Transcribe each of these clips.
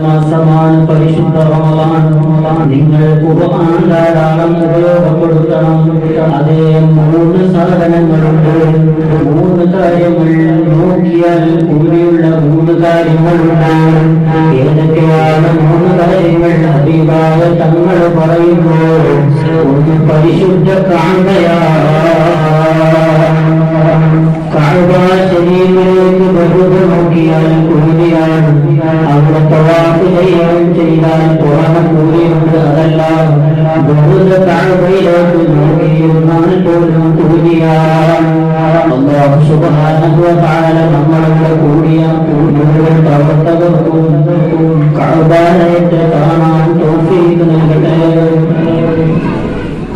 മാസമാണ് പരിശുദ്ധ റമദാൻ. നിങ്ങൾ ഖുർആൻ ധാരാളം ഉപയോഗപ്പെടുത്തണം. അതേ മൂന്ന് സാധനങ്ങളുണ്ട്. മൂന്ന് കാര്യങ്ങൾ നോക്കിയാൽ കൂടിയുള്ള മൂന്ന് കാര്യങ്ങളുണ്ട്. ഏതൊക്കെയാണ് മൂന്ന് കാര്യങ്ങൾ? അഭിഭാവ തങ്ങൾ പറയുമ്പോൾ ഒന്ന് പരിശുദ്ധ കാന്തയാ കഅബ ശരീരത്തിലേക്ക് ബഹുദ നോക്കിയാൽ ചെയ്യാൻ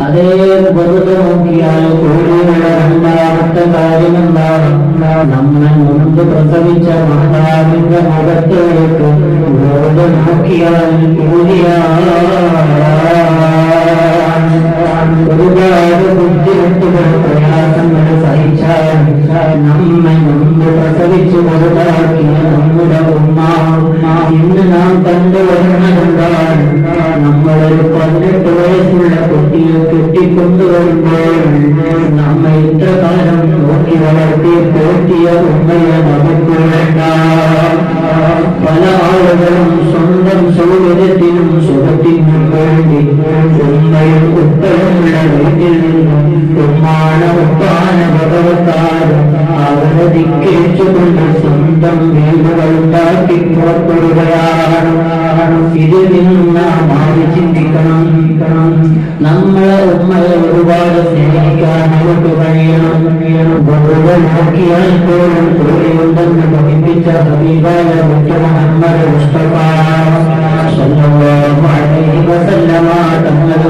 അതേ വെറുതെ നോക്കിയാൽ കൂടിയുള്ള രണ്ടാമത്തെ കാര്യമെന്താണ് നമ്മൾ മുൻപ് പ്രസവിച്ച മാതാവിന്റെ മുഖത്തേക്ക് വെറുതെ നോക്കിയാൽ കൂടിയാണ് ഒരുപാട് ബുദ്ധിമുട്ടുകൾ പ്രയാസങ്ങൾ സഹിച്ചാൽ നമ്മെ മുൻപ് പ്രസവിച്ചു കൊടുത്താക്കിയ നമ്മുടെ ഉമ്മ ഇന്ന് നാം കണ്ടുവരുന്നതെന്താണ് നമ്മെ ഇത്ര കാലം നോക്കി വളർത്തി പോറ്റിയ ഉമ്മയെ നമുക്ക് വേണ്ട പല ആളുകളും സ്വന്തം സൗകര്യത്തിനും സുഖത്തിനും വേണ്ടി ഉമ്മയും ഉത്തരമുള്ള വീട്ടിൽ നിന്നും ഉമ്മാണ ഉപ്പാന ഭഗവത്താൽ അവരെ ധിക്കരിച്ചുകൊണ്ട് സ്വന്തം വീടുകൾ ഉണ്ടാക്കി പുറപ്പെടുകയാണ് ഇതിൽ നിന്നും നാം ആര് ചിന്തിക്കണം ഉമ്മയെ ഒരുപാട് സ്നേഹിക്കാൻ നമുക്ക് കഴിയണം. നോക്കിയാൽ പോലും കൂടെയുണ്ടെന്ന് പഠിപ്പിച്ച ഹബീബായ മുഖ്യ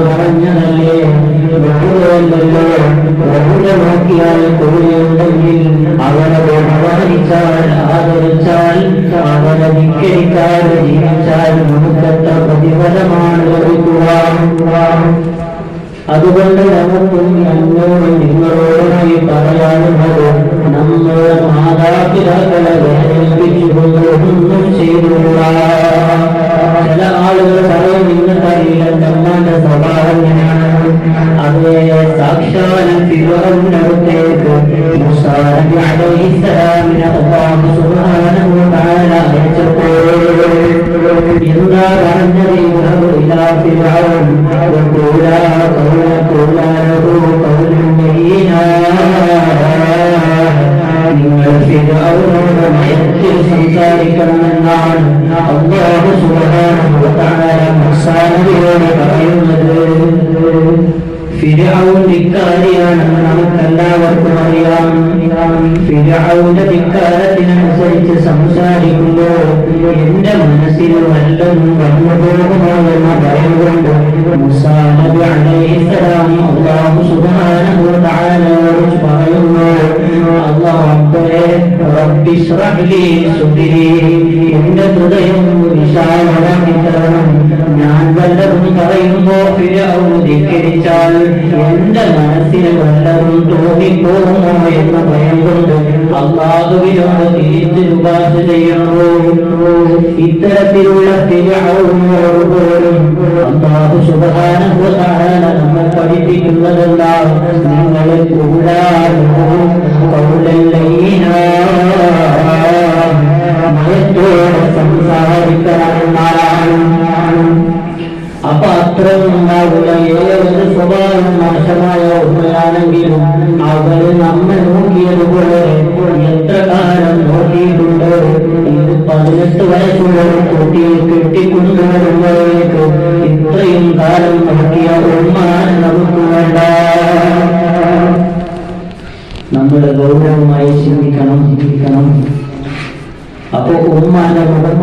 പറഞ്ഞതല്ലേ? വെറുതെയല്ലല്ലോ വെറുതെ നോക്കിയാൽ ആദരിച്ചാൽ അവരെ ധിക്കരിക്കാതെ ജീവിച്ചാൽ നമുക്കെത്ര പ്രതിഫലമാണ് ലഭിക്കുക. അതുകൊണ്ട് നമുക്കും എന്നോട് നിങ്ങളോടായി പറയാനുള്ളത് നമ്മുടെ മാതാപിതാക്കളെ വേദനിപ്പിച്ചുകൊണ്ടൊന്നും ചെയ്തുകൂടാ. ചില ആളുകൾ പറയും നിങ്ങൾക്കറിയില്ല നമ്മളുടെ സ്വഭാവം അതേ സാക്ഷാൽ തിരുവനന്തപുരത്തേക്ക് എന്താ പറഞ്ഞത് നമുക്കെല്ലാവർക്കും അറിയാം ഫിരൗന്റെ ധിക്കാരത്തിനനുസരിച്ച് സംസാരിക്കുമ്പോൾ എന്റെ മനസ്സിൽ വല്ലതും വന്നു പോകുമോ എന്ന ഭയം കൊണ്ട് മുസാ നബി അലൈഹിസ്സലാം അല്ലാഹു സുബ്ഹാനഹു റബ്ബേ എന്റെ ഹൃദയം ഞാൻ വല്ലതും പറയുമ്പോ ഫിരഔൻ ധിക്കരിച്ചാൽ എന്റെ മനസ്സിൽ വല്ലതും തോന്നിപ്പോകുമോ എന്ന ഭയം കൊണ്ട് അള്ളാഹുവിനോട് തിരിച്ച് ചെയ്യണോ? ഇത്തരത്തിലുള്ള തആല നമ്മൾ പഠിപ്പിക്കുന്നതെല്ലാം നിങ്ങൾ സംസാരിക്കാനാണ് അപ്പൊ അത്രയും ഏതൊരു സ്വഭാവം മോശമായ ഉമ്മയാണെങ്കിലും അവർ നമ്മെ നോക്കിയതുപോലെ പതിനെട്ട് വയസ്സുള്ള കുട്ടിയെ കെട്ടിക്കൊണ്ടുവരുന്നവർക്ക് ഇത്രയും കാലം നോക്കിയ ഉമ്മാൻ നമുക്ക് വേണ്ട. നമ്മൾ ഗൗരവമായി ചിന്തിക്കണം ചിന്തിക്കണം. അപ്പൊ ഉമ്മാന്റെ മുഖം